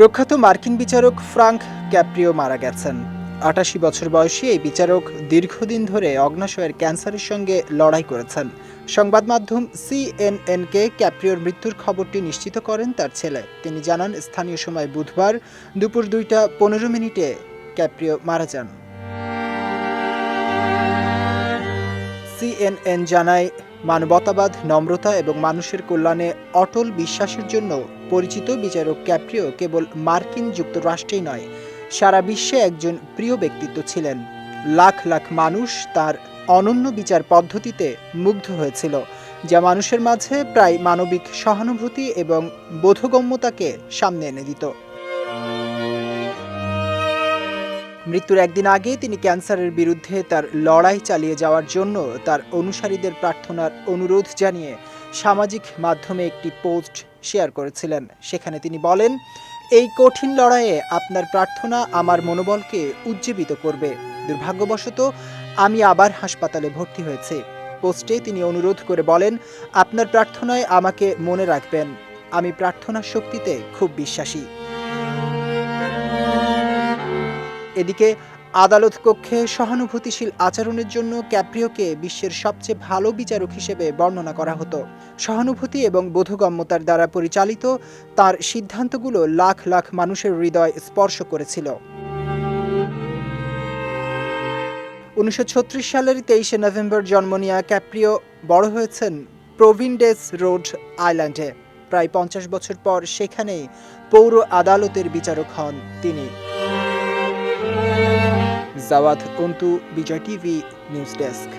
প্রখ্যাত মার্কিন বিচারক ফ্রাঙ্ক ক্যাপ্রিও মারা গেছেন। আটাশি বছর বয়সী এই বিচারক দীর্ঘদিন ধরে অগ্নাশয়ের ক্যান্সারের সঙ্গে লড়াই করেছেন। সংবাদ মাধ্যম সিএনএনকে ক্যাপ্রিওর মৃত্যুর খবরটি নিশ্চিত করেন তার ছেলে। তিনি জানান, স্থানীয় সময় বুধবার দুপুর দুইটা পনেরো মিনিটে ক্যাপ্রিও মারা যান। সিএনএন জানায়, মানবতাবাদ, নম্রতা এবং মানুষের কল্যাণে অটল বিশ্বাসের জন্য পরিচিত বিচারক ক্যাপ্রিও কেবল মার্কিন যুক্তরাষ্ট্রেই নয়, সারা বিশ্বে একজন প্রিয় ব্যক্তিত্ব ছিলেন। লাখ লাখ মানুষ তার অনন্য বিচার পদ্ধতিতে মুগ্ধ হয়েছিল, যা মানুষের মাঝে প্রায় মানবিক সহানুভূতি এবং বোধগম্যতাকে সামনে এনে দিত। মৃত্যুর একদিন আগে তিনি ক্যান্সারের বিরুদ্ধে তার লড়াই চালিয়ে যাওয়ার জন্য তার অনুসারীদের প্রার্থনার অনুরোধ জানিয়ে সামাজিক মাধ্যমে একটি পোস্ট শেয়ার করেছিলেন। সেখানে তিনি বলেন, এই কঠিন লড়াইয়ে আপনার প্রার্থনা আমার মনোবলকে উজ্জীবিত করবে। দুর্ভাগ্যবশত আমি আবার হাসপাতালে ভর্তি হয়েছি। পোস্টে তিনি অনুরোধ করে বলেন, আপনার প্রার্থনায় আমাকে মনে রাখবেন। আমি প্রার্থনার শক্তিতে খুব বিশ্বাসী। এদিকে আদালত কক্ষে সহানুভূতিশীল আচরণের জন্য ক্যাপ্রিওকে বিশ্বের সবচেয়ে ভালো বিচারক হিসেবে বর্ণনা করা হতো। সহানুভূতি এবং বোধগম্যতার দ্বারা পরিচালিত তার সিদ্ধান্তগুলো লাখ লাখ মানুষের হৃদয় স্পর্শ করেছিল। উনিশশো ছত্রিশ সালের তেইশে নভেম্বর জন্ম নেওয়া ক্যাপ্রিও বড় হয়েছেন প্রভিনডেস রোড আইল্যান্ডে। প্রায় পঞ্চাশ বছর পর সেখানেই পৌর আদালতের বিচারক হন তিনি। Sawat Antu Bijoy TV news desk